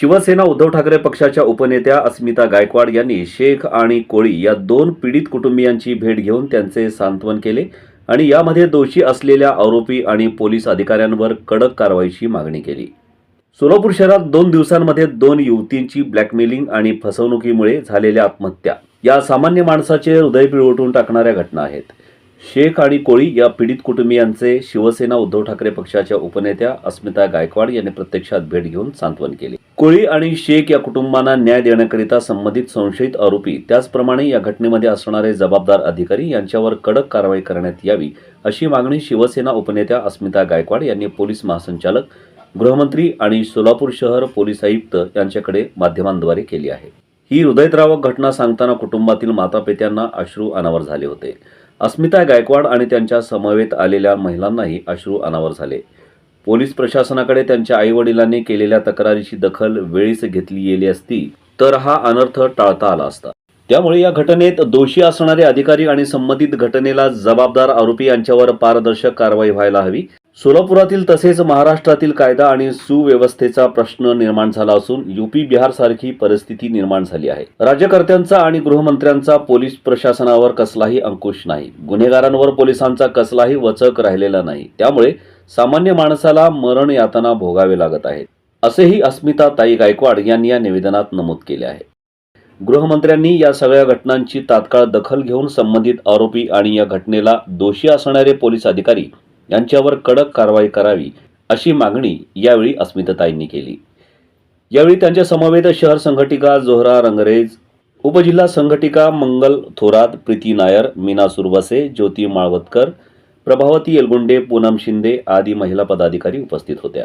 शिवसेना उद्धव ठाकरे पक्षाच्या उपनेत्या अस्मिता गायकवाड यांनी शेख आणि कोळी या दोन पीडित कुटुंबियांची भेट घेऊन त्यांचे सांत्वन केले आणि यामध्ये दोषी असलेल्या आरोपी आणि पोलीस अधिकाऱ्यांवर कडक कारवाईची मागणी केली. सोलापूर शहरात दोन दिवसांमध्ये दोन युवतींची ब्लॅकमेलिंग आणि फसवणुकीमुळे झालेल्या आत्महत्या. या सामान्य माणसाचे हृदय पिळवटून टाकणाऱ्या घटना आहेत. शेख आणि कोळी या पीडित कुटुंबियांचे शिवसेना उद्धव ठाकरे पक्षाच्या उपनेत्या अस्मिता गायकवाड यांनी प्रत्यक्षात भेट घेऊन सांत्वन केले. कोळी आणि शेख या कुटुंबांना न्याय देण्याकरिता संबंधित संशयित आरोपी त्याचप्रमाणे या घटनेमध्ये असणारे जबाबदार अधिकारी यांच्यावर कडक कारवाई करण्यात यावी अशी मागणी शिवसेना उपनेत्या अस्मिता गायकवाड यांनी पोलीस महासंचालक गृहमंत्री आणि सोलापूर शहर पोलीस आयुक्त यांच्याकडे माध्यमांद्वारे केली आहे. ही हृदयद्रावक घटना सांगताना कुटुंबातील मातापित्यांना अश्रू अनावर झाले होते. अस्मिता गायकवाड आणि त्यांच्या समवेत आलेल्या महिलांनाही अश्रू अनावर झाले. पोलीस प्रशासनाकडे त्यांच्या आईवडिलांनी केलेल्या तक्रारीची दखल वेळीच घेतली गेली असती तर हा अनर्थ टाळता आला असता. त्यामुळे या घटनेत दोषी असणारे अधिकारी आणि संबंधित घटनेला जबाबदार आरोपी यांच्यावर पारदर्शक कारवाई व्हायला हवी. सोलापुरातील तसेच महाराष्ट्रातील कायदा आणि सुव्यवस्थेचा प्रश्न निर्माण झाला असून युपी बिहार सारखी परिस्थिती निर्माण झाली आहे. राज्यकर्त्यांचा आणि गृहमंत्र्यांचा पोलीस प्रशासनावर कसलाही अंकुश नाही. गुन्हेगारांवर पोलिसांचा कसलाही वचक राहिलेला नाही. त्यामुळे सामान्य माणसाला मरण यातना भोगावे लागत आहेत. असेही अस्मिता ताई गायकवाड यांनी या निवेदनात नमूद केले आहे. गृहमंत्र्यांनी या सगळ्या घटनांची तात्काळ दखल घेऊन संबंधित आरोपी आणि या घटनेला दोषी असणारे पोलीस अधिकारी यांच्यावर कडक कारवाई करावी अशी मागणी यावेळी अस्मिताताईंनी केली. यावेळी त्यांच्या समवेत शहर संघटिका जोहरा रंगरेज उपजिल्हा संघटिका मंगल थोरात प्रीती नायर मीना सुरवसे ज्योती माळवतकर प्रभावती येलगुंडे पूनम शिंदे आदी महिला पदाधिकारी उपस्थित होत्या.